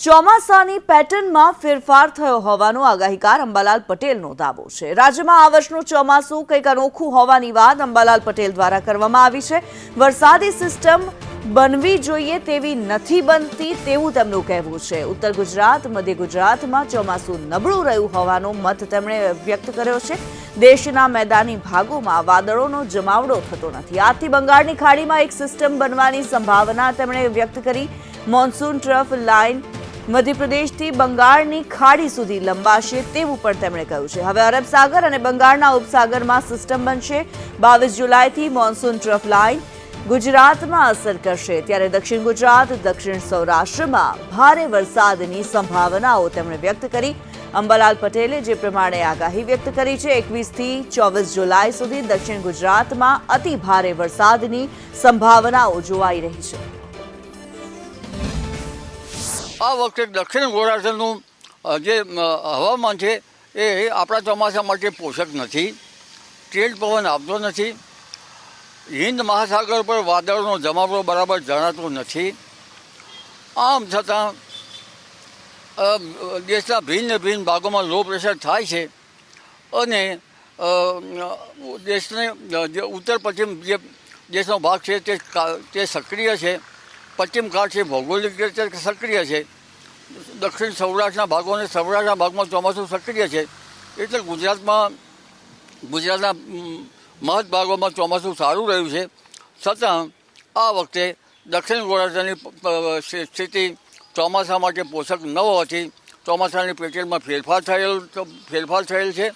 ચોમાસાની પેટર્નમાં ફેરફાર થયો હોવાનો આગાહીકાર અંબાલાલ પટેલનો દાવો છે. રાજ્યમાં આ વર્ષનું ચોમાસું કંઈક અનોખું હોવાની વાત અંબાલાલ પટેલ દ્વારા કરવામાં આવી છે. વરસાદી સિસ્ટમ બનવી જોઈએ તેવી નથી બનતી તેવું તેમનું કહેવું છે. ઉત્તર ગુજરાત, મધ્ય ગુજરાતમાં ચોમાસું નબળું રહ્યું હોવાનો મત તેમણે વ્યક્ત કર્યો છે. દેશના મેદાની ભાગોમાં વાદળોનો જમાવડો થતો નથી. આથી બંગાળની ખાડીમાં એક સિસ્ટમ બનવાની સંભાવના તેમણે વ્યક્ત કરી. મોન્સૂન ટ્રફ લાઇન મધ્યપ્રદેશથી બંગાળની ખાડી સુધી લંબાશે તેવું પણ તેમણે કહ્યું છે. હવે અરબ સાગર અને બંગાળના ઉપસાગરમાં સિસ્ટમ બનશે. બાવીસ જુલાઈથી મોન્સૂન ટ્રફ લાઇન ગુજરાતમાં અસર કરશે. ત્યારે દક્ષિણ ગુજરાત, દક્ષિણ સૌરાષ્ટ્રમાં ભારે વરસાદની સંભાવનાઓ તેમણે વ્યક્ત કરી. અંબાલાલ પટેલે જે પ્રમાણે આગાહી વ્યક્ત કરી છે, એકવીસથી ચોવીસ જુલાઈ સુધી દક્ષિણ ગુજરાતમાં અતિ ભારે વરસાદની સંભાવનાઓ જોવાઈ રહી છે. આ વખતે દક્ષિણ ગોળાર્ધનું જે હવામાન છે, એ આપણા ચોમાસા માટે પોષક નથી, તેલ પવન આવતો નથી, હિન્દ મહાસાગર પર વાદળનો જમાવડો બરાબર જણાતો નથી. આમ છતાં દેશના ભિન્ન ભિન્ન ભાગોમાં લો પ્રેશર થાય છે અને દેશને જે ઉત્તર પશ્ચિમ જે દેશનો ભાગ છે તે તે સક્રિય છે. પશ્ચિમ ઘાટ છે, ભૌગોલિક રીતે સક્રિય છે. દક્ષિણ સૌરાષ્ટ્રના ભાગો અને સૌરાષ્ટ્રના ભાગમાં ચોમાસું સક્રિય છે. એટલે ગુજરાતમાં, ગુજરાતના મહદ ભાગોમાં ચોમાસું સારું રહ્યું છે. છતાં, આ વખતે દક્ષિણ ગોળાર્ધની સ્થિતિ ચોમાસા માટે પોષક ન હોવાથી ચોમાસાની પેટર્નમાં ફેરફાર થયેલ ફેરફાર થયેલ છે.